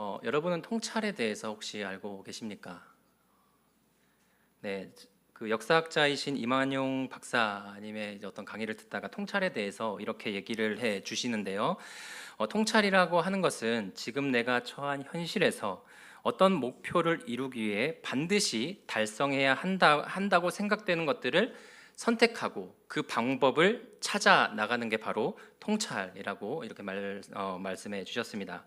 어, 여러분은 통찰에 대해서 혹시 알고 계십니까? 네, 그 역사학자이신 이만용 박사님의 어떤 강의를 듣다가 통찰에 대해서 이렇게 얘기를 해 주시는데요. 어, 통찰이라고 하는 것은 지금 내가 처한 현실에서 어떤 목표를 이루기 위해 반드시 달성해야 한다, 한다고 생각되는 것들을 선택하고 그 방법을 찾아 나가는 게 바로 통찰이라고 이렇게 말, 어, 말씀해 주셨습니다.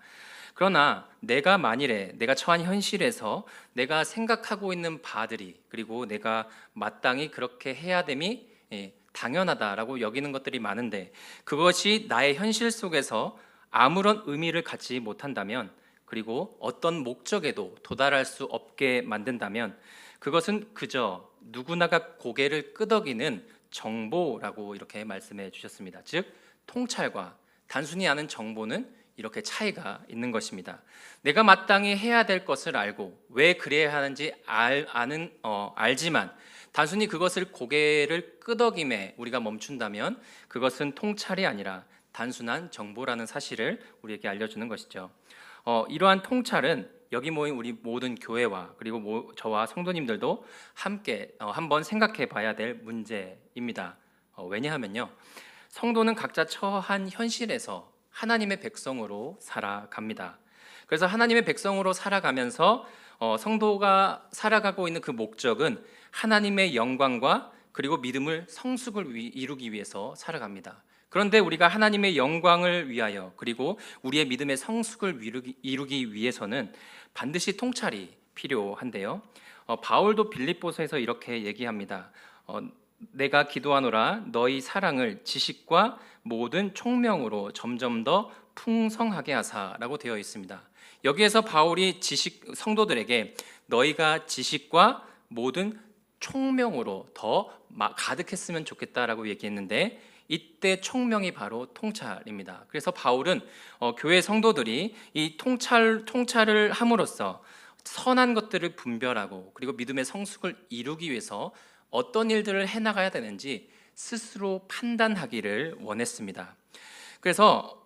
그러나 내가 만일에 내가 처한 현실에서 내가 생각하고 있는 바들이 그리고 내가 마땅히 그렇게 해야 됨이 예, 당연하다라고 여기는 것들이 많은데 그것이 나의 현실 속에서 아무런 의미를 갖지 못한다면 그리고 어떤 목적에도 도달할 수 없게 만든다면 그것은 그저 누구나가 고개를 끄덕이는 정보라고 이렇게 말씀해 주셨습니다. 즉 통찰과 단순히 아는 정보는 이렇게 차이가 있는 것입니다. 내가 마땅히 해야 될 것을 알고 왜 그래야 하는지 알, 아는 어, 알지만 단순히 그것을 고개를 끄덕임에 우리가 멈춘다면 그것은 통찰이 아니라 단순한 정보라는 사실을 우리에게 알려주는 것이죠. 어, 이러한 통찰은 여기 모인 우리 모든 교회와 그리고 모, 저와 성도님들도 함께 어, 한번 생각해 봐야 될 문제입니다. 어, 왜냐하면요. 성도는 각자 처한 현실에서 하나님의 백성으로 살아갑니다. 그래서 하나님의 백성으로 살아가면서 어, 성도가 살아가고 있는 그 목적은 하나님의 영광과 그리고 믿음을 성숙을 위, 이루기 위해서 살아갑니다. 그런데 우리가 하나님의 영광을 위하여 그리고 우리의 믿음의 성숙을 이루기, 위해서는 반드시 통찰이 필요한데요. 어, 바울도 빌립보서에서 이렇게 얘기합니다. 어, 내가 기도하노라 너희 사랑을 지식과 모든 총명으로 점점 더 풍성하게 하사라고 되어 있습니다. 여기에서 바울이 지식 성도들에게 너희가 지식과 모든 총명으로 더 가득했으면 좋겠다라고 얘기했는데 이때 총명이 바로 통찰입니다. 그래서 바울은 어, 교회 성도들이 이 통찰 통찰을 함으로써 선한 것들을 분별하고 그리고 믿음의 성숙을 이루기 위해서 어떤 일들을 해 나가야 되는지 스스로 판단하기를 원했습니다. 그래서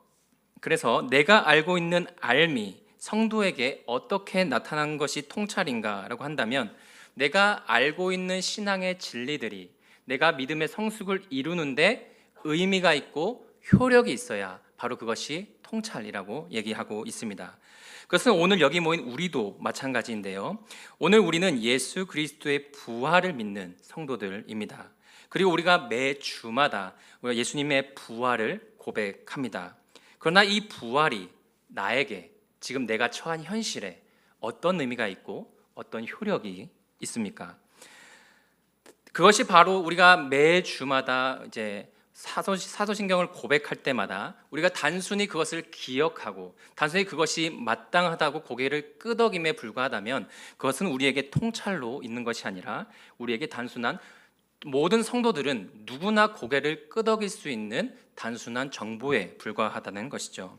그래서 내가 알고 있는 알미 성도에게 어떻게 나타난 것이 통찰인가라고 한다면 내가 알고 있는 신앙의 진리들이 내가 믿음의 성숙을 이루는데 의미가 있고 효력이 있어야 바로 그것이 통찰이라고 얘기하고 있습니다. 그것은 오늘 여기 모인 우리도 마찬가지인데요. 오늘 우리는 예수 그리스도의 부활을 믿는 성도들입니다. 그리고 우리가 매 주마다 예수님의 부활을 고백합니다. 그러나 이 부활이 나에게 지금 내가 처한 현실에 어떤 의미가 있고 어떤 효력이 있습니까? 그것이 바로 우리가 매 주마다 이제 사도, 사도신경을 고백할 때마다 우리가 단순히 그것을 기억하고 단순히 그것이 마땅하다고 고개를 끄덕임에 불과하다면 그것은 우리에게 통찰로 있는 것이 아니라 우리에게 단순한 모든 성도들은 누구나 고개를 끄덕일 수 있는 단순한 정보에 불과하다는 것이죠.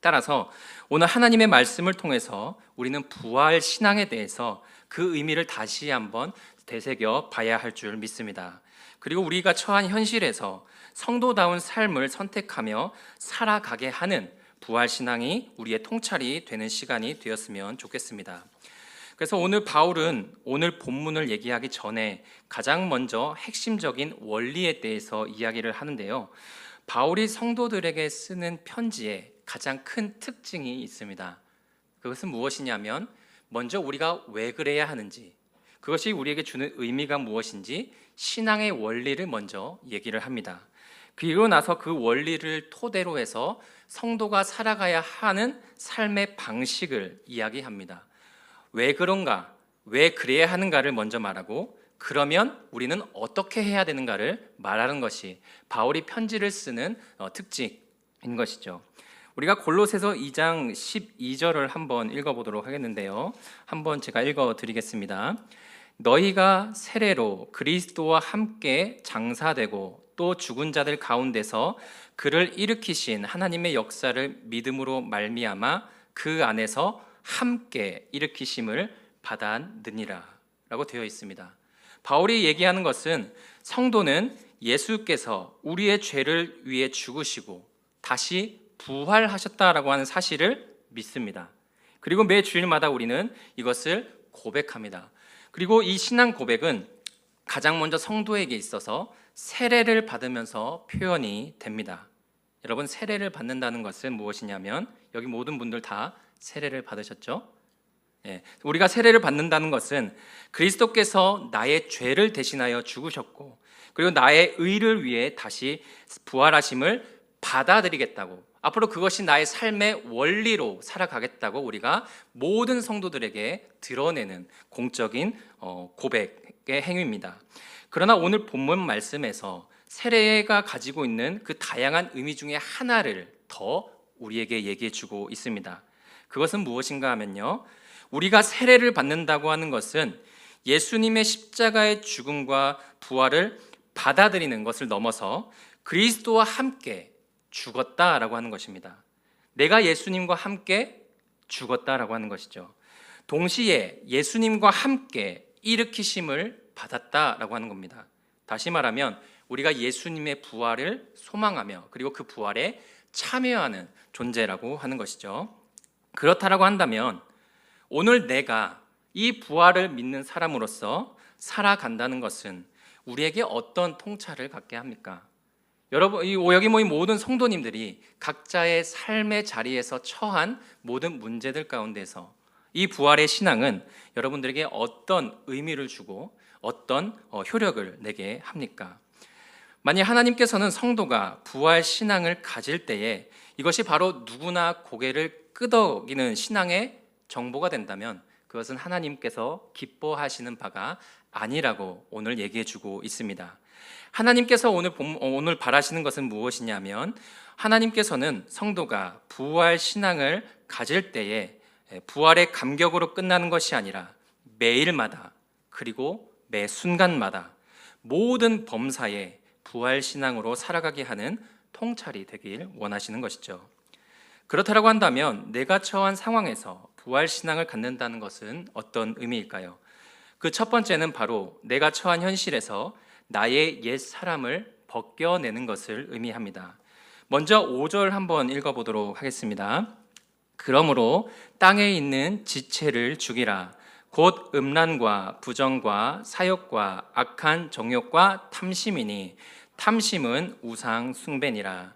따라서 오늘 하나님의 말씀을 통해서 우리는 부활 신앙에 대해서 그 의미를 다시 한번 되새겨 봐야 할 줄 믿습니다. 그리고 우리가 처한 현실에서 성도다운 삶을 선택하며 살아가게 하는 부활 신앙이 우리의 통찰이 되는 시간이 되었으면 좋겠습니다. 그래서 오늘 바울은 오늘 본문을 얘기하기 전에 가장 먼저 핵심적인 원리에 대해서 이야기를 하는데요. 바울이 성도들에게 쓰는 편지에 가장 큰 특징이 있습니다. 그것은 무엇이냐면 먼저 우리가 왜 그래야 하는지 그것이 우리에게 주는 의미가 무엇인지 신앙의 원리를 먼저 얘기를 합니다. 그리고 나서 그 원리를 토대로 해서 성도가 살아가야 하는 삶의 방식을 이야기합니다. 왜 그런가? 왜 그래야 하는가를 먼저 말하고 그러면 우리는 어떻게 해야 되는가를 말하는 것이 바울이 편지를 쓰는 어, 특징인 것이죠. 우리가 골로새서 2장 12절을 한번 읽어보도록 하겠는데요. 한번 제가 읽어드리겠습니다. 너희가 세례로 그리스도와 함께 장사되고 또 죽은 자들 가운데서 그를 일으키신 하나님의 역사를 믿음으로 말미암아 그 안에서 함께 일으키심을 받았느니라라고 되어 있습니다. 바울이 얘기하는 것은 성도는 예수께서 우리의 죄를 위해 죽으시고 다시 부활하셨다라고 하는 사실을 믿습니다. 그리고 매 주일마다 우리는 이것을 고백합니다. 그리고 이 신앙 고백은 가장 먼저 성도에게 있어서 세례를 받으면서 표현이 됩니다. 여러분 세례를 받는다는 것은 무엇이냐면 여기 모든 분들 다 세례를 받으셨죠? 예, 우리가 세례를 받는다는 것은 그리스도께서 나의 죄를 대신하여 죽으셨고 그리고 나의 의를 위해 다시 부활하심을 받아들이겠다고 앞으로 그것이 나의 삶의 원리로 살아가겠다고 우리가 모든 성도들에게 드러내는 공적인 어, 고백의 행위입니다. 그러나 오늘 본문 말씀에서 세례가 가지고 있는 그 다양한 의미 중에 하나를 더 우리에게 얘기해 주고 있습니다. 그것은 무엇인가 하면요. 우리가 세례를 받는다고 하는 것은 예수님의 십자가의 죽음과 부활을 받아들이는 것을 넘어서 그리스도와 함께 죽었다라고 하는 것입니다. 내가 예수님과 함께 죽었다라고 하는 것이죠. 동시에 예수님과 함께 일으키심을 받았다라고 하는 겁니다. 다시 말하면 우리가 예수님의 부활을 소망하며 그리고 그 부활에 참여하는 존재라고 하는 것이죠. 그렇다라고 한다면 오늘 내가 이 부활을 믿는 사람으로서 살아간다는 것은 우리에게 어떤 통찰을 갖게 합니까? 여러분, 이 여기 모인 모든 성도님들이 각자의 삶의 자리에서 처한 모든 문제들 가운데서 이 부활의 신앙은 여러분들에게 어떤 의미를 주고 어떤 어, 효력을 내게 합니까? 만약 하나님께서는 성도가 부활 신앙을 가질 때에 이것이 바로 누구나 고개를 끄덕이는 신앙의 정보가 된다면 그것은 하나님께서 기뻐하시는 바가 아니라고 오늘 얘기해 주고 있습니다. 하나님께서 오늘 오늘 바라시는 것은 무엇이냐면 하나님께서는 성도가 부활 신앙을 가질 때에 에, 부활의 감격으로 끝나는 것이 아니라 매일마다 그리고 매 순간마다 모든 범사에 부활 신앙으로 살아가게 하는 통찰이 되길 원하시는 것이죠. 그렇다고 한다면 내가 처한 상황에서 부활 신앙을 갖는다는 것은 어떤 의미일까요? 그 첫 번째는 바로 내가 처한 현실에서 나의 옛 사람을 벗겨내는 것을 의미합니다. 먼저 5절 한번 읽어보도록 하겠습니다. 그러므로 땅에 있는 지체를 죽이라. 곧 음란과 부정과 사욕과 악한 정욕과 탐심이니 탐심은 우상 숭배니라.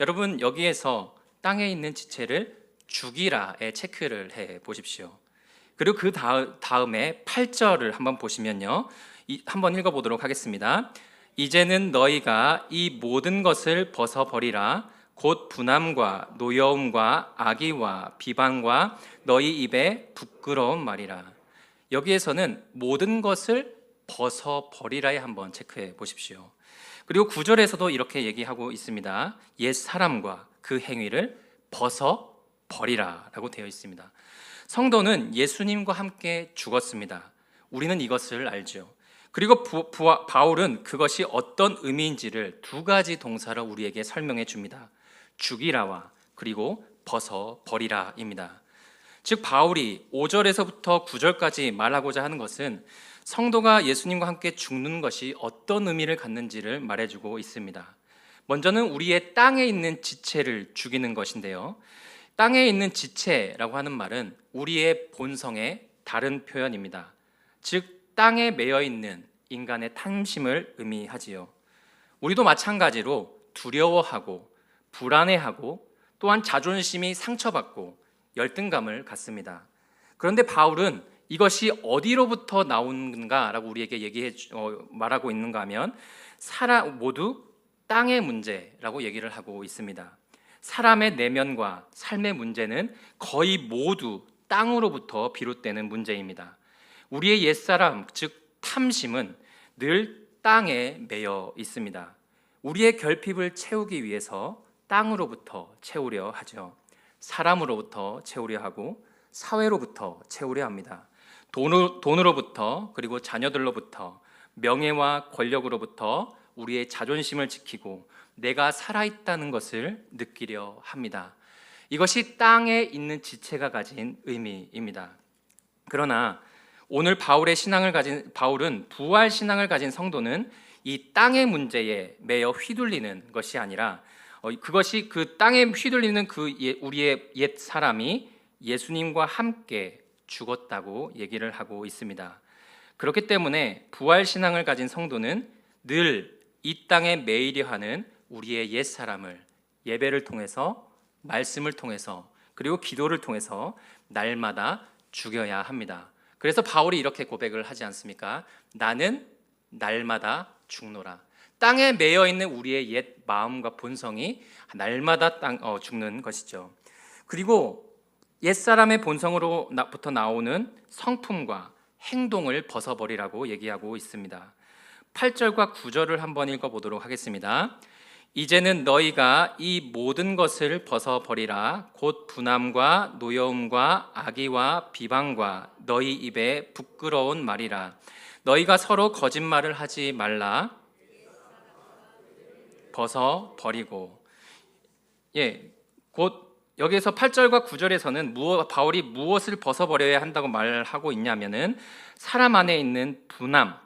여러분 여기에서 땅에 있는 지체를 죽이라에 체크를 해 보십시오. 그리고 그 다음, 다음에 8절을 한번 보시면요. 이, 한번 읽어보도록 하겠습니다. 이제는 너희가 이 모든 것을 벗어버리라. 곧 분함과 노여움과 악의와 비방과 너희 입에 부끄러운 말이라. 여기에서는 모든 것을 벗어버리라에 한번 체크해 보십시오. 그리고 구절에서도 이렇게 얘기하고 있습니다. 옛 사람과 그 행위를 벗어 버리라라고 되어 있습니다. 성도는 예수님과 함께 죽었습니다. 우리는 이것을 알죠. 그리고 부, 부, 바울은 그것이 어떤 의미인지를 두 가지 동사로 우리에게 설명해 줍니다. 죽이라와 그리고 벗어 버리라입니다. 즉 바울이 5절에서부터 9절까지 말하고자 하는 것은 성도가 예수님과 함께 죽는 것이 어떤 의미를 갖는지를 말해주고 있습니다. 먼저는 우리의 땅에 있는 지체를 죽이는 것인데요. 땅에 있는 지체라고 하는 말은 우리의 본성의 다른 표현입니다. 즉 땅에 매여 있는 인간의 탐심을 의미하지요. 우리도 마찬가지로 두려워하고 불안해하고 또한 자존심이 상처받고 열등감을 갖습니다. 그런데 바울은 이것이 어디로부터 나오는가라고 우리에게 얘기해 주- 어, 말하고 있는가 하면 사람 모두 땅의 문제라고 얘기를 하고 있습니다. 사람의 내면과 삶의 문제는 거의 모두 땅으로부터 비롯되는 문제입니다. 우리의 옛사람, 즉 탐심은 늘 땅에 매여 있습니다. 우리의 결핍을 채우기 위해서 땅으로부터 채우려 하죠. 사람으로부터 채우려 하고 사회로부터 채우려 합니다. 돈으로, 돈으로 부터 그리고 자녀들로부터 명예와 권력으로부터 우리의 자존심을 지키고 내가 살아있다는 것을 느끼려 합니다. 이것이 땅에 있는 지체가 가진 의미입니다. 그러나 오늘 바울의 신앙을 가진 바울은 부활 신앙을 가진 성도는 이 땅의 문제에 매여 휘둘리는 것이 아니라 어, 그것이 그 땅에 휘둘리는 그 예- 우리의 옛 사람이 예수님과 함께 죽었다고 얘기를 하고 있습니다. 그렇기 때문에 부활 신앙을 가진 성도는 늘 이 땅에 매이려 하는 우리의 옛 사람을 예배를 통해서 말씀을 통해서 그리고 기도를 통해서 날마다 죽여야 합니다. 그래서 바울이 이렇게 고백을 하지 않습니까? 나는 날마다 죽노라. 땅에 매여 있는 우리의 옛 마음과 본성이 날마다 땅, 어, 죽는 것이죠. 그리고 옛 사람의 본성으로부터 나오는 성품과 행동을 벗어버리라고 얘기하고 있습니다. 8절과 9절을 한번 읽어보도록 하겠습니다. 이제는 너희가 이 모든 것을 벗어버리라. 곧 분함과 노여움과 악의와 비방과 너희 입에 부끄러운 말이라. 너희가 서로 거짓말을 하지 말라. 벗어버리고. 예, 곧 여기에서 8절과 9절에서는 무엇, 바울이 무엇을 벗어버려야 한다고 말하고 있냐면은 사람 안에 있는 분함,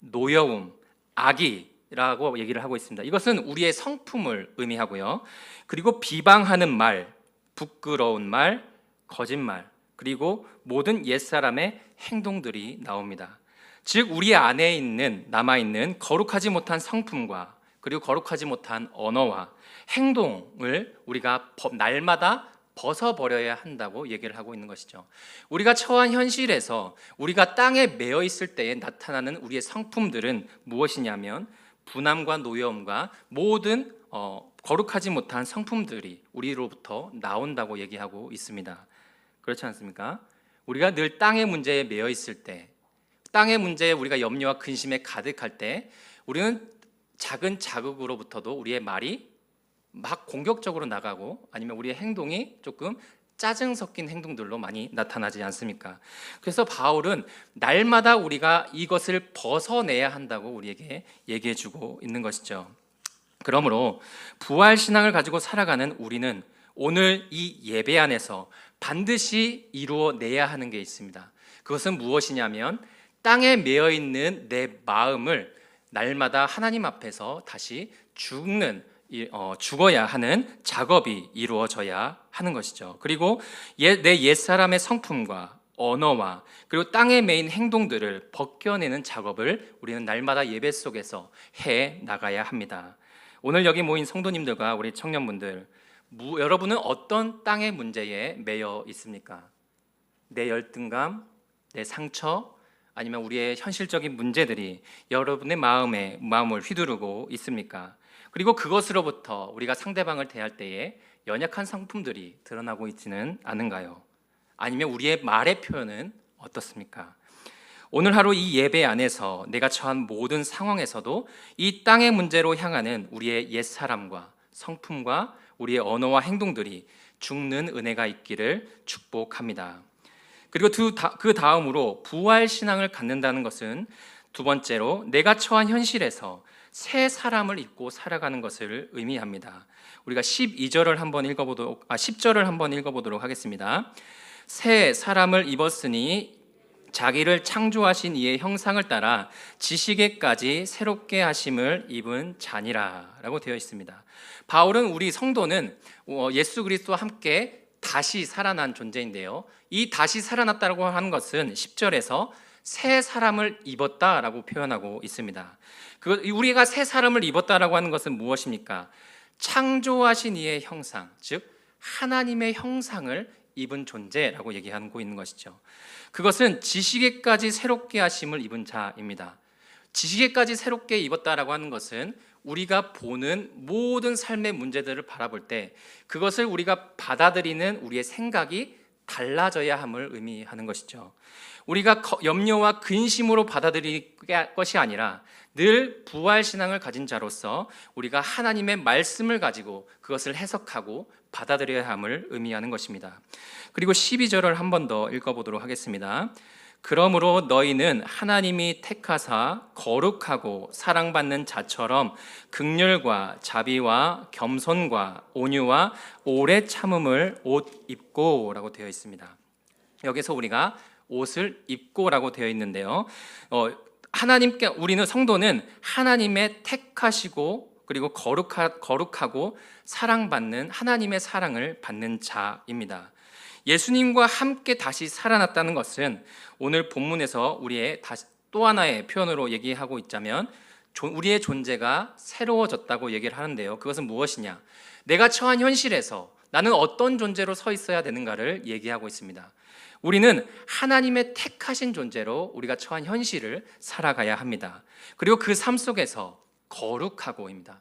노여움, 악이 라고 얘기를 하고 있습니다. 이것은 우리의 성품을 의미하고요. 그리고 비방하는 말, 부끄러운 말, 거짓말, 그리고 모든 옛사람의 행동들이 나옵니다. 즉 우리 안에 있는 남아 있는 거룩하지 못한 성품과 그리고 거룩하지 못한 언어와 행동을 우리가 법- 날마다 벗어버려야 한다고 얘기를 하고 있는 것이죠. 우리가 처한 현실에서 우리가 땅에 매여 있을 때에 나타나는 우리의 성품들은 무엇이냐면 분함과 노여움과 모든 어, 거룩하지 못한 성품들이 우리로부터 나온다고 얘기하고 있습니다. 그렇지 않습니까? 우리가 늘 땅의 문제에 매여 있을 때, 땅의 문제에 우리가 염려와 근심에 가득할 때, 우리는 작은 자극으로부터도 우리의 말이 막 공격적으로 나가고 아니면 우리의 행동이 조금 짜증 섞인 행동들로 많이 나타나지 않습니까? 그래서 바울은 날마다 우리가 이것을 벗어내야 한다고 우리에게 얘기해 주고 있는 것이죠. 그러므로 부활 신앙을 가지고 살아가는 우리는 오늘 이 예배 안에서 반드시 이루어내야 하는 게 있습니다. 그것은 무엇이냐면 땅에 매여 있는 내 마음을 날마다 하나님 앞에서 다시 죽는 죽어야 하는 작업이 이루어져야 하는 것이죠. 그리고 옛- 내 옛사람의 성품과 언어와 그리고 땅에 매인 행동들을 벗겨내는 작업을 우리는 날마다 예배 속에서 해 나가야 합니다. 오늘 여기 모인 성도님들과 우리 청년분들, 무- 여러분은 어떤 땅의 문제에 매여 있습니까? 내 열등감, 내 상처, 아니면 우리의 현실적인 문제들이 여러분의 마음에 마음을 휘두르고 있습니까? 그리고 그것으로부터 우리가 상대방을 대할 때에 연약한 성품들이 드러나고 있지는 않은가요? 아니면 우리의 말의 표현은 어떻습니까? 오늘 하루 이 예배 안에서 내가 처한 모든 상황에서도 이 땅의 문제로 향하는 우리의 옛 사람과 성품과 우리의 언어와 행동들이 죽는 은혜가 있기를 축복합니다. 그리고 그 다음으로 부활 신앙을 갖는다는 것은 두 번째로 내가 처한 현실에서 새 사람을 입고 살아가는 것을 의미합니다. 우리가 12절을 한번 읽어보도록 아 10절을 한번 읽어보도록 하겠습니다. 새 사람을 입었으니 자기를 창조하신 이의 형상을 따라 지식에까지 새롭게 하심을 입은 자니라라고 되어 있습니다. 바울은 우리 성도는 어, 예수 그리스도와 함께 다시 살아난 존재인데요. 이 다시 살아났다고 하는 것은 10절에서 새 사람을 입었다라고 표현하고 있습니다. 그 우리가 새 사람을 입었다라고 하는 것은 무엇입니까? 창조하신 이의 형상, 즉 하나님의 형상을 입은 존재라고 얘기하고 있는 것이죠. 그것은 지식에까지 새롭게 하심을 입은 자입니다. 지식에까지 새롭게 입었다라고 하는 것은 우리가 보는 모든 삶의 문제들을 바라볼 때 그것을 우리가 받아들이는 우리의 생각이 달라져야 함을 의미하는 것이죠. 우리가 거- 염려와 근심으로 받아들일 것이 아니라 늘 부활 신앙을 가진 자로서 우리가 하나님의 말씀을 가지고 그것을 해석하고 받아들여야 함을 의미하는 것입니다. 그리고 12절을 한 번 더 읽어보도록 하겠습니다. 그러므로 너희는 하나님이 택하사 거룩하고 사랑받는 자처럼 극률과 자비와 겸손과 온유와 오래 참음을 옷 입고라고 되어 있습니다. 여기서 우리가 옷을 입고라고 되어 있는데요. 어, 하나님께 우리는 성도는 하나님의 택하시고 그리고 거룩하, 거룩하고 사랑받는 하나님의 사랑을 받는 자입니다. 예수님과 함께 다시 살아났다는 것은 오늘 본문에서 우리의 다시 또 하나의 표현으로 얘기하고 있자면 조- 우리의 존재가 새로워졌다고 얘기를 하는데요. 그것은 무엇이냐? 내가 처한 현실에서 나는 어떤 존재로 서 있어야 되는가를 얘기하고 있습니다. 우리는 하나님의 택하신 존재로 우리가 처한 현실을 살아가야 합니다. 그리고 그 삶 속에서 거룩하고입니다.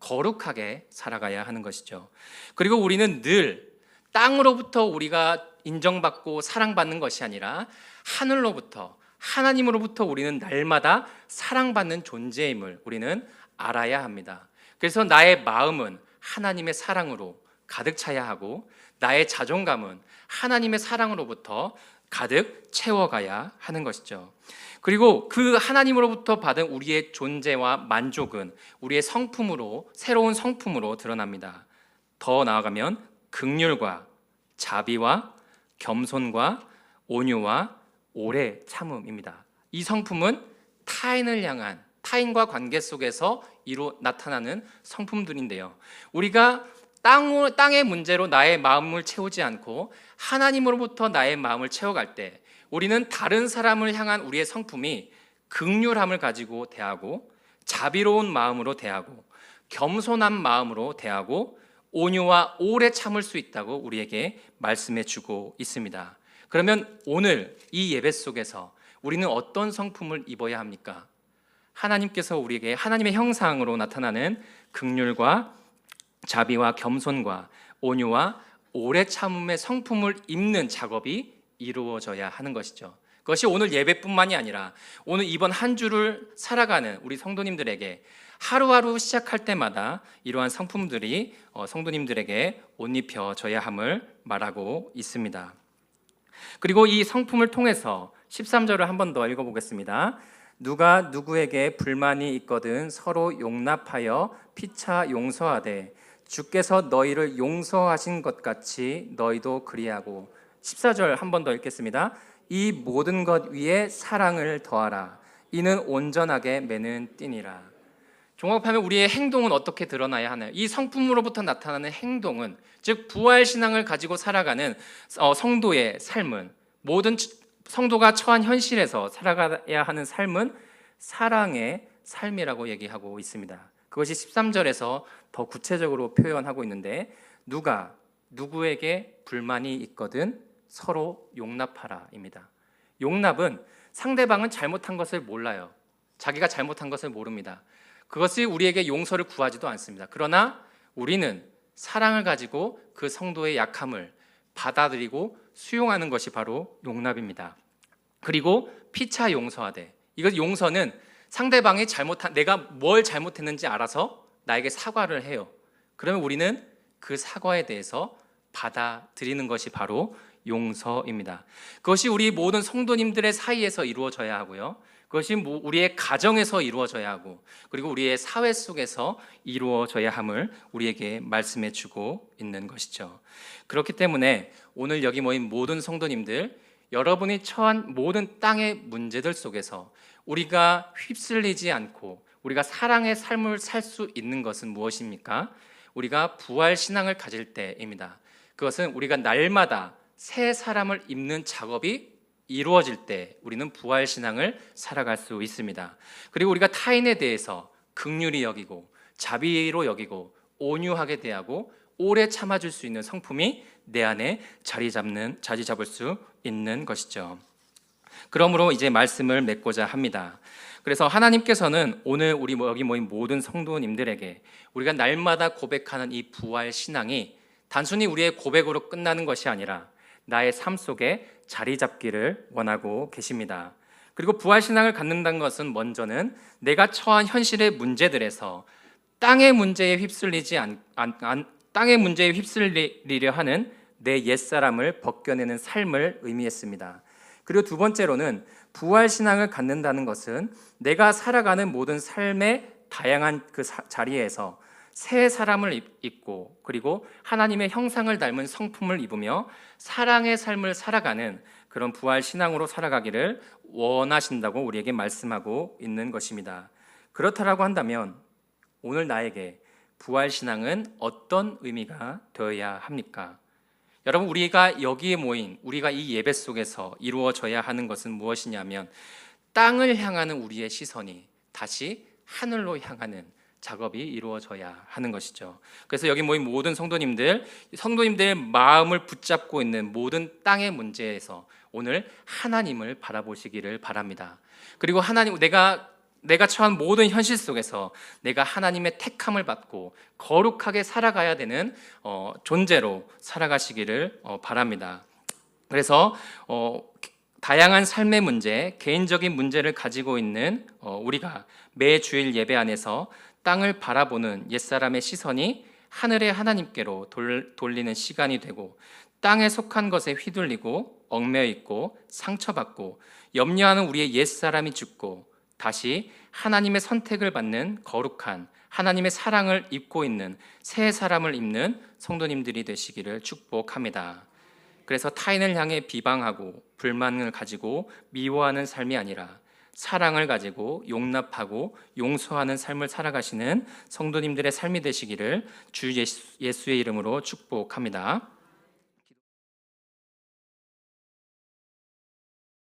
거룩하게 살아가야 하는 것이죠. 그리고 우리는 늘 땅으로부터 우리가 인정받고 사랑받는 것이 아니라 하늘로부터 하나님으로부터 우리는 날마다 사랑받는 존재임을 우리는 알아야 합니다. 그래서 나의 마음은 하나님의 사랑으로 가득 차야 하고 나의 자존감은 하나님의 사랑으로부터 가득 채워가야 하는 것이죠. 그리고 그 하나님으로부터 받은 우리의 존재와 만족은 우리의 성품으로 새로운 성품으로 드러납니다. 더 나아가면 극률과 자비와 겸손과 온유와 오래 참음입니다. 이 성품은 타인을 향한 타인과 관계 속에서 이루 나타나는 성품들인데요. 우리가 땅, 땅의 문제로 나의 마음을 채우지 않고 하나님으로부터 나의 마음을 채워갈 때 우리는 다른 사람을 향한 우리의 성품이 극률함을 가지고 대하고 자비로운 마음으로 대하고 겸손한 마음으로 대하고 온유와 오래 참을 수 있다고 우리에게 말씀해 주고 있습니다. 그러면 오늘 이 예배 속에서 우리는 어떤 성품을 입어야 합니까? 하나님께서 우리에게 하나님의 형상으로 나타나는 극률과 자비와 겸손과 온유와 오래 참음의 성품을 입는 작업이 이루어져야 하는 것이죠. 그것이 오늘 예배뿐만이 아니라 오늘 이번 한 주를 살아가는 우리 성도님들에게 하루하루 시작할 때마다 이러한 성품들이 어, 성도님들에게 옷 입혀져야 함을 말하고 있습니다. 그리고 이 성품을 통해서 13절을 한 번 더 읽어보겠습니다. 누가 누구에게 불만이 있거든 서로 용납하여 피차 용서하되 주께서 너희를 용서하신 것 같이 너희도 그리하고 14절 한 번 더 읽겠습니다. 이 모든 것 위에 사랑을 더하라. 이는 온전하게 매는 띠니라. 종합하면 우리의 행동은 어떻게 드러나야 하나요? 이 성품으로부터 나타나는 행동은 즉 부활 신앙을 가지고 살아가는 어, 성도의 삶은 모든 성도가 처한 현실에서 살아가야 하는 삶은 사랑의 삶이라고 얘기하고 있습니다. 그것이 13절에서 더 구체적으로 표현하고 있는데 누가 누구에게 불만이 있거든 서로 용납하라입니다. 용납은 상대방은 잘못한 것을 몰라요. 자기가 잘못한 것을 모릅니다. 그것이 우리에게 용서를 구하지도 않습니다. 그러나 우리는 사랑을 가지고 그 성도의 약함을 받아들이고 수용하는 것이 바로 용납입니다. 그리고 피차 용서하되 이것 용서는 상대방이 잘못한 내가 뭘 잘못했는지 알아서 나에게 사과를 해요. 그러면 우리는 그 사과에 대해서 받아들이는 것이 바로 용서입니다. 그것이 우리 모든 성도님들의 사이에서 이루어져야 하고요. 그것이 뭐 우리의 가정에서 이루어져야 하고 그리고 우리의 사회 속에서 이루어져야 함을 우리에게 말씀해 주고 있는 것이죠. 그렇기 때문에 오늘 여기 모인 모든 성도님들 여러분이 처한 모든 땅의 문제들 속에서 우리가 휩쓸리지 않고 우리가 사랑의 삶을 살 수 있는 것은 무엇입니까? 우리가 부활 신앙을 가질 때입니다. 그것은 우리가 날마다 새 사람을 입는 작업이 이루어질 때 우리는 부활 신앙을 살아갈 수 있습니다. 그리고 우리가 타인에 대해서 극률이 여기고 자비로 여기고 온유하게 대하고 오래 참아줄 수 있는 성품이 내 안에 자리 잡는 자리 잡을 수 있는 것이죠. 그러므로 이제 말씀을 맺고자 합니다. 그래서 하나님께서는 오늘 우리 여기 모인 모든 성도님들에게 우리가 날마다 고백하는 이 부활 신앙이 단순히 우리의 고백으로 끝나는 것이 아니라 나의 삶 속에 자리 잡기를 원하고 계십니다. 그리고 부활 신앙을 갖는다는 것은 먼저는 내가 처한 현실의 문제들에서 땅의 문제에 휩쓸리지 않, 안, 안, 땅의 문제에 휩쓸리려 하는 내 옛사람을 벗겨내는 삶을 의미했습니다. 그리고 두 번째로는 부활 신앙을 갖는다는 것은 내가 살아가는 모든 삶의 다양한 그 사, 자리에서 새 사람을 입고 그리고 하나님의 형상을 닮은 성품을 입으며 사랑의 삶을 살아가는 그런 부활 신앙으로 살아가기를 원하신다고 우리에게 말씀하고 있는 것입니다. 그렇다라고 한다면 오늘 나에게 부활 신앙은 어떤 의미가 되어야 합니까? 여러분 우리가 여기에 모인 우리가 이 예배 속에서 이루어져야 하는 것은 무엇이냐면 땅을 향하는 우리의 시선이 다시 하늘로 향하는 작업이 이루어져야 하는 것이죠. 그래서 여기 모인 모든 성도님들, 성도님들의 마음을 붙잡고 있는 모든 땅의 문제에서 오늘 하나님을 바라보시기를 바랍니다. 그리고 하나님 내가 내가 처한 모든 현실 속에서 내가 하나님의 택함을 받고 거룩하게 살아가야 되는 어, 존재로 살아가시기를 어, 바랍니다. 그래서 어, 다양한 삶의 문제, 개인적인 문제를 가지고 있는 어, 우리가 매 주일 예배 안에서 땅을 바라보는 옛사람의 시선이 하늘의 하나님께로 돌, 돌리는 시간이 되고 땅에 속한 것에 휘둘리고 얽매여 있고 상처받고 염려하는 우리의 옛사람이 죽고 다시 하나님의 선택을 받는 거룩한 하나님의 사랑을 입고 있는 새 사람을 입는 성도님들이 되시기를 축복합니다. 그래서 타인을 향해 비방하고 불만을 가지고 미워하는 삶이 아니라 사랑을 가지고 용납하고 용서하는 삶을 살아가시는 성도님들의 삶이 되시기를 주 예수- 예수의 이름으로 축복합니다.